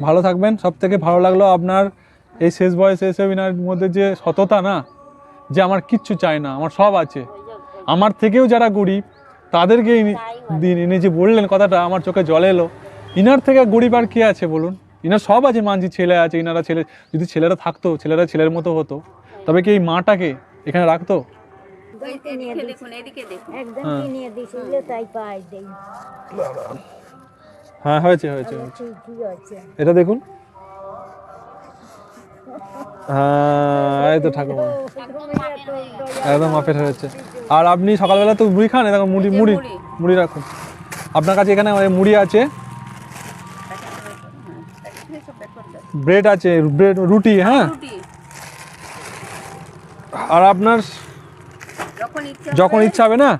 ভালো থাকবেন। সব থেকে ভালো লাগল আপনার এই শেষ বয়সে এসে ইনার মধ্যে যে সততা না যে আমার কিচ্ছু চাই না আমার সব আছে। আমার থেকেও যারা গরিব তাদেরকে ইনি- দিন ইনি যে বললেন কথাটা আমার চোখে জল এলো। ইনার থেকে গরিব আর কে আছে বলুন? ইনার সব আছে মানছি ছেলে আছে ইনারা ছেলে যদি ছেলেরা থাকতো ছেলেরা ছেলের মতো হতো। তবে কি এই মাটাকে এখানে রাখতো? দেখুন এদিকে দেখুন। একদম হ্যাঁ। হ্যাঁ হয়েছে হয়েছে হয়েছে। এটা দেখুন। হ্যাঁ এই তো ঠাকুমা। একদম মাপের হয়েছে আর আপনি সকালবেলা তো মুড়ি খান মুড়ি মুড়ি মুড়ি। মুড়ি রাখুন। আপনার কাছে এখানে মুড়ি আছে। ব্রেড আছে ব্রেড রুটি হ্যাঁ। আর আপনার যখন ইচ্ছা হবে না?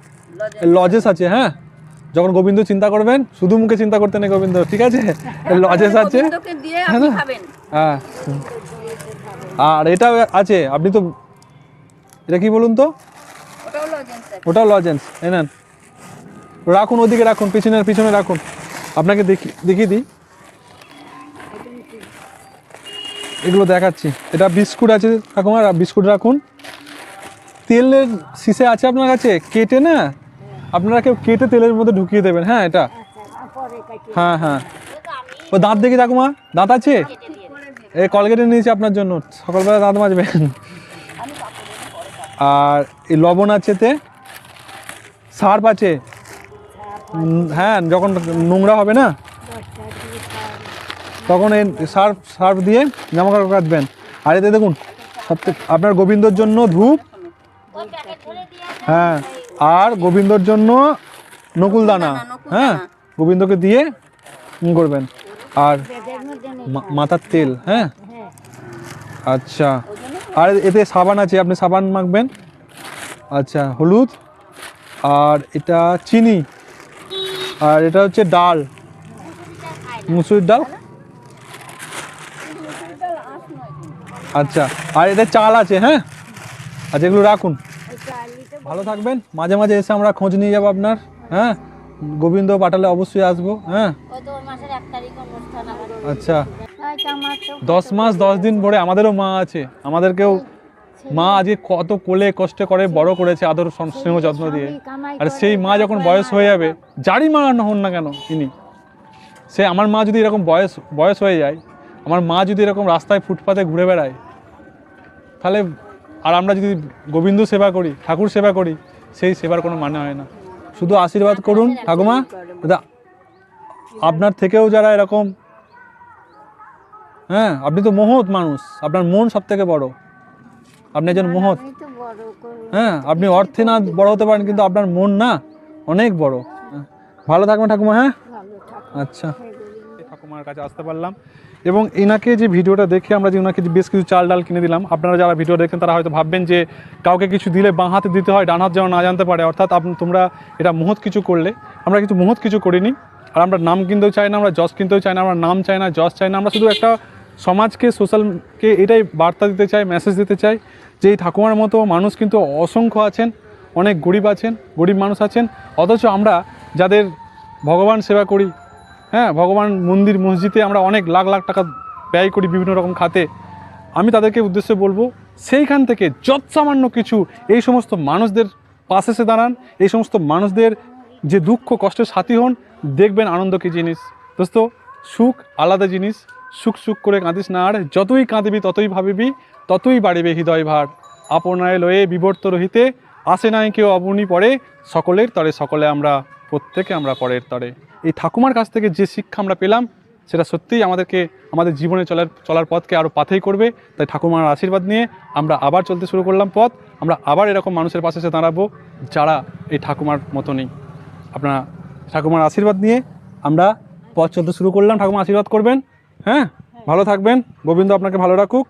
লজেস আছে হ্যাঁ। যখন গোবিন্দ চিন্তা করবেন শুধু মুখে চিন্তা করতে নেই গোবিন্দ ঠিক আছে? লজেস আছে? গোবিন্দকে দিয়ে আপনি খাবেন। হ্যাঁ। আর এটা আছে আপনি তো এটা কি বলুন তো? ওটাও লজেন্স আছে। ওটাও নেন। রাখুন ওদিকে রাখুন পিছনের পিছনে রাখুন। আপনাকে দেখি দেখিয়ে দিই। এগুলো দেখাচ্ছি। এটা বিস্কুট আছে কাকুমার বিস্কুট রাখুন। তেলের শিশে আছে আপনার কাছে? কেটে না? আপনারা কেউ কেটে তেলের মধ্যে ঢুকিয়ে দেবেন হ্যাঁ এটা? হ্যাঁ হ্যাঁ। ও, দাঁত দেখি ঠাকুমা, দাঁত আছে? এই কলগেটে নিয়েছি আপনার জন্য, সকালবেলা দাঁত মাজবেন। আর এই লবণ আছে তে? সার্ফ আছে? হ্যাঁ যখন নোংরা হবে না। তখন এই সার্ফ সার্ফ দিয়ে জামা কাপড় কাটবেন। আর এতে দেখুন, সবথেকে, আপনার গোবিন্দর জন্য ধূপ। হ্যাঁ। আর গোবিন্দর জন্য নকুলদানা। হ্যাঁ গোবিন্দকে দিয়ে করবেন। আর মাথার তেল হ্যাঁ? আচ্ছা। আর এতে সাবান আছে আপনি সাবান মাখবেন। আচ্ছা হলুদ। আর এটা চিনি। আর এটা হচ্ছে ডাল। মুসুরির ডাল। আচ্ছা আর এটা চাল আছে হ্যাঁ? আচ্ছা এগুলো রাখুন। ভালো থাকবেন। মাঝে মাঝে এসে আমরা খোঁজ নিয়ে যাব আপনার হ্যাঁ? গোবিন্দ পাঠালে অবশ্যই আসব হ্যাঁ? ওই তো ওই মাসের এক তারিখ অনুষ্ঠান আমার আচ্ছা। তো দশ মাস দশ দিন পরে আমাদেরও মা আছে। আমাদেরকেও মা আজকে কত কোলে কষ্ট করে বড় করেছে আদর স্নেহ যত্ন দিয়ে। আর সেই মা যখন বয়স হয়ে যাবে যারই মা না হন না কেন তিনি সে আমার মা যদি এরকম বয়স বয়স হয়ে যায় আমার মা যদি এরকম রাস্তায় ফুটপাতে ঘুরে বেড়ায় তাহলে আর আমরা যদি গোবিন্দ সেবা করি ঠাকুর সেবা করি সেই সেবার কোনো মানে হয় না। শুধু আশীর্বাদ করুন ঠাকুমা। দাদা আপনার থেকেও যারা এরকম হ্যাঁ আপনি তো মহৎ মানুষ আপনার মন সব থেকে বড়। আপনি একজন মহৎ। হ্যাঁ আপনি অর্থে না বড় হতে পারেন কিন্তু আপনার মন না অনেক বড়। হ্যাঁ। ভালো থাকবেন। ঠাকুমা হ্যাঁ আচ্ছা ঠাকুমার কাছে আসতে পারলাম। এবং এনাকে যে ভিডিওটা দেখে আমরা যে ওনাকে বেশ কিছু চাল ডাল কিনে দিলাম, আপনারা যারা ভিডিও দেখেন তারা হয়তো ভাববেন যে কাউকে কিছু দিলে বাঁ হাতে দিতে হয়, ডান হাত যেন না জানতে পারে। অর্থাৎ তোমরা এটা মহৎ কিছু করলে। আমরা কিছু মহৎ কিছু করিনি। আর আমরা নাম কিনতেও চাই না, আমরা যশ কিনতেও চাই না, আমরা নাম চাই না, যশ চাই না। আমরা শুধু একটা সমাজকে সোশ্যালকে এটাই বার্তা দিতে চাই মেসেজ দিতে চাই যে এই ঠাকুমার মতো মানুষ কিন্তু অসংখ্য আছেন, অনেক গরিব আছেন, গরিব মানুষ আছেন। অথচ আমরা যাদের ভগবান সেবা করি হ্যাঁ ভগবান মন্দির মসজিদে আমরা অনেক লাখ লাখ টাকা ব্যয় করি বিভিন্ন রকম খাতে। আমি তাদেরকে উদ্দেশ্যে বলব, সেইখান থেকে যৎ সামান্য কিছু এই সমস্ত মানুষদের পাশে এসে দাঁড়ান, এই সমস্ত মানুষদের যে দুঃখ, কষ্টের সাথী হন, দেখবেন আনন্দ কি জিনিস। দোস্ত, সুখ আলাদা জিনিস, সুখ সুখ করে কাঁদিস না, আর যতই কাঁদিবি ততই ভাবিবি, ততই বাড়িবে হৃদয় ভার। আপনায় লয়ে বিবর্ত রহিতে, আসে নাই কেউ অবনি পড়ে সকলের তরে সকলে আমরা, প্রত্যেকে আমরা পরের তরে। এই ঠাকুমার কাছ থেকে যে শিক্ষা আমরা পেলাম, সেটা সত্যিই আমাদেরকে, আমাদের জীবনে চলার চলার পথকে আরও পাথেই করবে। তাই ঠাকুমার আশীর্বাদ নিয়ে আমরা আবার চলতে শুরু করলাম পথ। আমরা আবার এরকম মানুষের পাশে এসে দাঁড়াবো যারা এই ঠাকুমার মতো নেই। আপনারা ঠাকুমার আশীর্বাদ নিয়ে আমরা পথ চলতে শুরু করলাম। ঠাকুমা আশীর্বাদ করবেন। হ্যাঁ? ভালো থাকবেন। গোবিন্দ আপনাকে ভালো রাখুক।